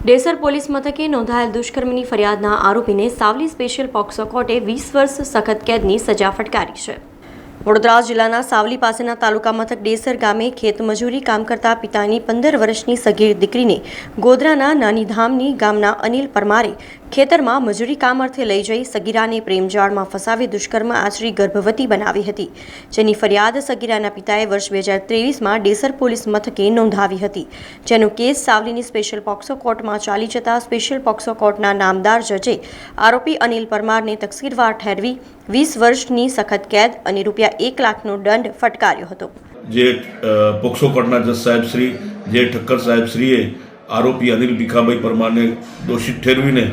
Desar police મથકે નોંધાયેલ દુષ્કર્મની ફરિયાદના આરોપીને સાવલી સ્પેશિયલ પોક્સો કોર્ટે વીસ વર્ષ સખત કેદની સજા ફટકારી છે. વડોદરા જિલ્લાના સાવલી પાસેના તાલુકા મથક ડેસર ગામે ખેતમજૂરી કામ કરતા પિતાની પંદર વર્ષની સગીર દીકરીને ગોધરાના નાની ધામની ગામના અનિલ પરમારે ખેતરમાં મજૂરી કામ અર્થે લઈ જઈ સગીરાને પ્રેમજાળમાં ફસાવી દુષ્કર્મ આચરી ગર્ભવતી બનાવી હતી. જેની ફરિયાદ સગીરાના પિતાએ વર્ષ બે હજાર ત્રેવીસમાં ડેસર પોલીસ મથકે નોંધાવી હતી. જેનો કેસ સાવલીની સ્પેશિયલ પોક્સો કોર્ટમાં ચાલી જતા સ્પેશિયલ પોક્સો કોર્ટના નામદાર જજે આરોપી અનિલ પરમારને તકસીરવાર ઠેરવી વીસ વર્ષની સખત કેદ અને રૂપિયા એક લાખનો દંડ ફટકાર્યો હતો. જે પોક્સો કોર્ટના જજ સાહેબ શ્રી, જે ઠક્કર સાહેબ શ્રીએ આરોપી અનિલ ભીખાભાઈ પરમારને દોષિત ઠેરવીને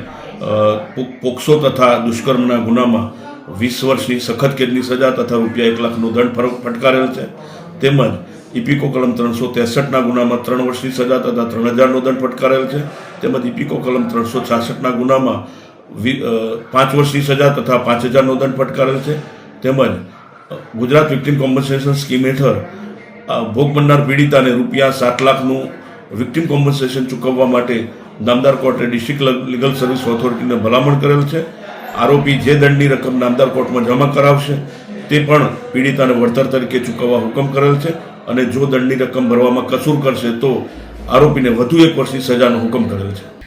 પોક્સો તથા દુષ્કર્મના ગુનામાં વીસ વર્ષની સખત કેદની સજા તથા રૂપિયા એક લાખનો દંડ ફટકારેલ છે. તેમજ ઇપિકો કલમ ત્રણસો ત્રેસઠના ગુનામાં ત્રણ વર્ષની સજા તથા ત્રણ હજારનો દંડ ફટકારેલ છે. તેમજ ઇપિકો કલમ ત્રણસો છાસઠના ગુનામાં પાંચ વર્ષની સજા તથા પાંચ હજારનો દંડ ફટકારેલ છે. તેમજ ગુજરાત વિક્ટિમ કોમ્પન્સેશન સ્કીમ હેઠળ ભોગ બનનાર પીડિતાને રૂપિયા સાત લાખનું વિક્ટિમ કોમ્પન્સેશન ચૂકવવા માટે નામદાર કોર્ટે ડિસ્ટ્રિક્ટ લીગલ સર્વિસ ઓથોરિટીને ભલામણ કરેલ છે. આરોપી જે દંડની રકમ નામદાર કોર્ટમાં જમા કરાવશે, તે પણ પીડિતાને વળતર તરીકે ચૂકવવા હુકમ કરેલ છે અને જો દંડની રકમ ભરવામાં કસૂર કરશે તો આરોપીને વધુ એક વર્ષની સજાનો હુકમ કરેલ છે.